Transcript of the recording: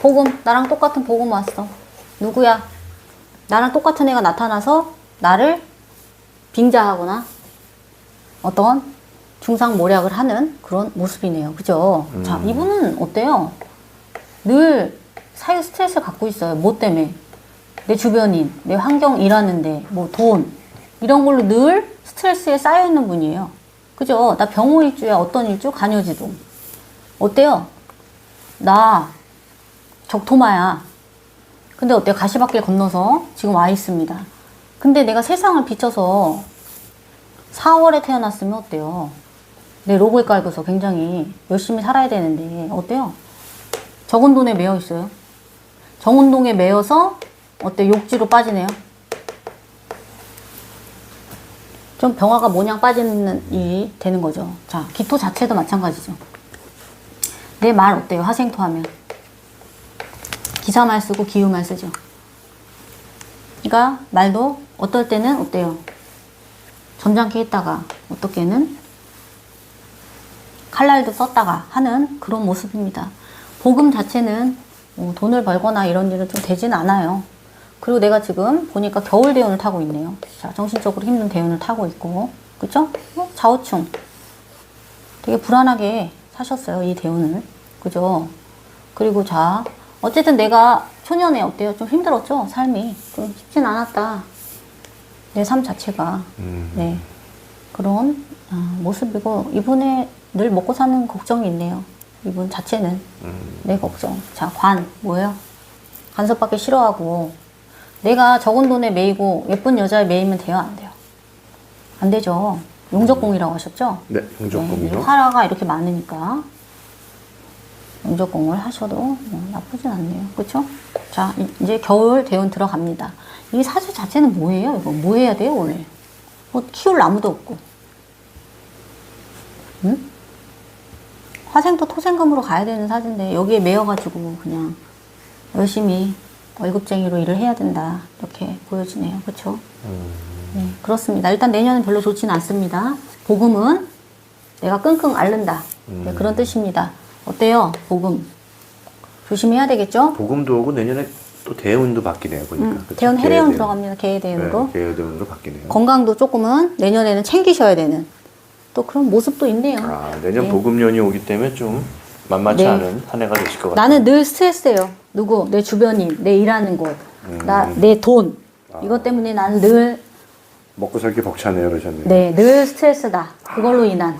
복음 나랑 똑같은 복음 왔어. 누구야? 나랑 똑같은 애가 나타나서 나를 빙자하거나 어떤 중상 모략을 하는 그런 모습이네요. 그죠? 자, 이분은 어때요? 늘 사회 스트레스를 갖고 있어요. 뭐 때문에? 내 주변인, 내 환경 일하는데, 뭐 돈, 이런 걸로 늘 스트레스에 쌓여 있는 분이에요. 그죠? 나 병호 일주야, 어떤 일주? 간여지동. 어때요? 나 적토마야. 근데 어때요? 가시밭길 건너서 지금 와 있습니다. 근데 내가 세상을 비춰서 4월에 태어났으면 어때요? 내 로고에 깔고서 굉장히 열심히 살아야 되는데 어때요? 적은 돈에 매여 있어요. 적은 돈에 매여서 어때 욕지로 빠지네요. 좀 병화가 모냥 빠지는 일이 되는 거죠. 자, 기토 자체도 마찬가지죠. 내 말 어때요? 화생토 하면. 기사말 쓰고 기후말 쓰죠. 그러니까 말도 어떨 때는 어때요? 점잖게 했다가 어떻게는 칼날도 썼다가 하는 그런 모습입니다. 복음 자체는 뭐 돈을 벌거나 이런 일은 좀 되진 않아요. 그리고 내가 지금 보니까 겨울 대운을 타고 있네요. 자, 정신적으로 힘든 대운을 타고 있고, 그죠? 어, 좌우충. 되게 불안하게 사셨어요, 이 대운을. 그죠? 그리고 자, 어쨌든 내가 초년에 어때요? 좀 힘들었죠? 삶이. 좀 쉽진 않았다. 내 삶 자체가. 음. 네. 그런 아, 모습이고, 이분의 늘 먹고 사는 걱정이 있네요. 이분 자체는. 음. 내 걱정. 자, 관. 뭐예요? 간섭받기 싫어하고, 내가 적은 돈에 매이고, 예쁜 여자에 매이면 돼요? 안 돼요? 안 되죠. 용적공이라고 하셨죠? 네, 네, 용적공이요. 화라가 이렇게 많으니까 용적공을 하셔도 뭐 나쁘진 않네요. 그렇죠? 자, 이- 이제 겨울 대운 들어갑니다. 이 사주 자체는 뭐예요? 이거 뭐 해야 돼요, 오늘? 뭐 키울 나무도 없고. 응? 화생토 토생금으로 가야 되는 사주인데 여기에 매여가지고 그냥 열심히 월급쟁이로 일을 해야 된다 이렇게 보여지네요. 그렇죠? 네, 그렇습니다. 일단 내년은 별로 좋지는 않습니다. 복음은 내가 끙끙 앓는다. 네, 그런 뜻입니다. 어때요? 복음. 조심해야 되겠죠? 복음도 오고 내년에 또 대운도 바뀌네요 보니까. 음? 대운 해대운 개대운. 들어갑니다. 개대운으로. 네, 개대운으로 바뀌네요. 건강도 조금은 내년에는 챙기셔야 되는 또 그런 모습도 있네요. 아 내년 네. 복음년이 오기 때문에 좀 만만치 네. 않은 한 해가 되실 것 같아요. 나는 늘 스트레스예요. 누구? 내 주변인, 내 일하는 곳, 음. 나, 내 돈. 아. 이것 때문에 나는 늘, 먹고 살기 벅차네요 그러셨네요. 네, 늘 스트레스다. 그걸로 인한.